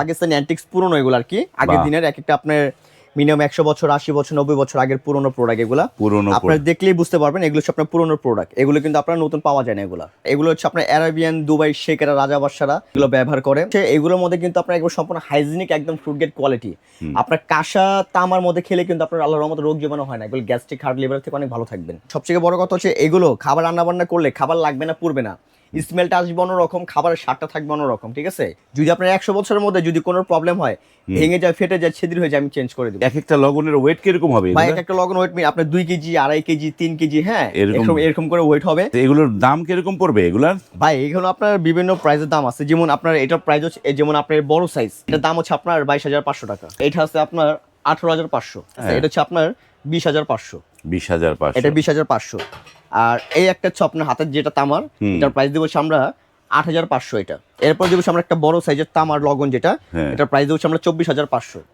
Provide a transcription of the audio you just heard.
Pakistani antiques পুরনো এগুলো আর কি। আগের দিনের এক একটা আপনার মিনিমাম একশো বছর আশি বছর নব্বই বছর আগের পুরনো প্রোডাক্ট এগুলা। পুরনো আপনার দেখলেই বুঝতে পারবেন এগুলো হচ্ছে আপনার পুরনো প্রোডাক্ট এগুলো কিন্তু আপনার নতুন পাওয়া যায় না এগুলা। এগুলো হচ্ছে আপনার অ্যারাবিয়ান দুবাই শেখেরা রাজা বাদশারা এগুলো ব্যবহার করে। সে এগুলোর মধ্যে কিন্তু আপনার একদম সম্পূর্ণ হাইজিনিক একদম ফ্রুট গেট কোয়ালিটি আপনার কাঁসা তামার মধ্যে খেলে কিন্তু আপনার আল্লাহর রহমতে রোগ জীবাণু হয় না। এগুলো গ্যাস্ট্রিক হার্ট লিভার থেকে অনেক ভালো থাকবেন। সবচেয়ে বড় কথা হচ্ছে এগুলো খাবার রান্না বান্না করলে খাবার লাগবে না পুড়বে না। স্মেলটা আসবে অন্যরকম খাবারের স্বাদটা থাকবে অন্যরকম ঠিক আছে? যদি আপনার একশো বছরের মধ্যে যদি কোনো প্রবলেম হয় ভেঙে যায় ফেটে যায় ছিদ্র হয়ে যায় আমি চেঞ্জ করে দেবো। এক একটা লবণের ওয়েট কীরকম হবে ভাই এক একটা লগন ওয়েট আপনার দুই কেজি আড়াই কেজি তিন কেজি হ্যাঁ? এরকম- এরকম করে ওয়েট হবে। তো এগুলোর দাম কীরকম পড়বে এগুলার? ভাই এগুলো আপনার বিভিন্ন প্রাইসের দাম আছে। যেমন আপনার এটার প্রাইস হচ্ছে যেমন আপনার বড় সাইজ এটার দাম হচ্ছে আপনার বাইশ হাজার পাঁচশো টাকা। এটা আছে আপনার আঠারো হাজার পাঁচশো হ্যাঁ। এটা হচ্ছে আপনার বিশ হাজার পাঁচশো। বিশ হাজার পাঁচশো। এটা বিশ হাজার পাঁচশো। আর এই একটা হচ্ছে আপনার হাতের যেটা তামার এটার প্রাইস দেবো আমরা আট হাজার পাঁচশো এটা। এরপর দেবো আমরা একটা বড় সাইজের তামার লগন যেটা হ্যাঁ। এটার প্রাইস দেবো আমরা চব্বিশ হাজার পাঁচশো।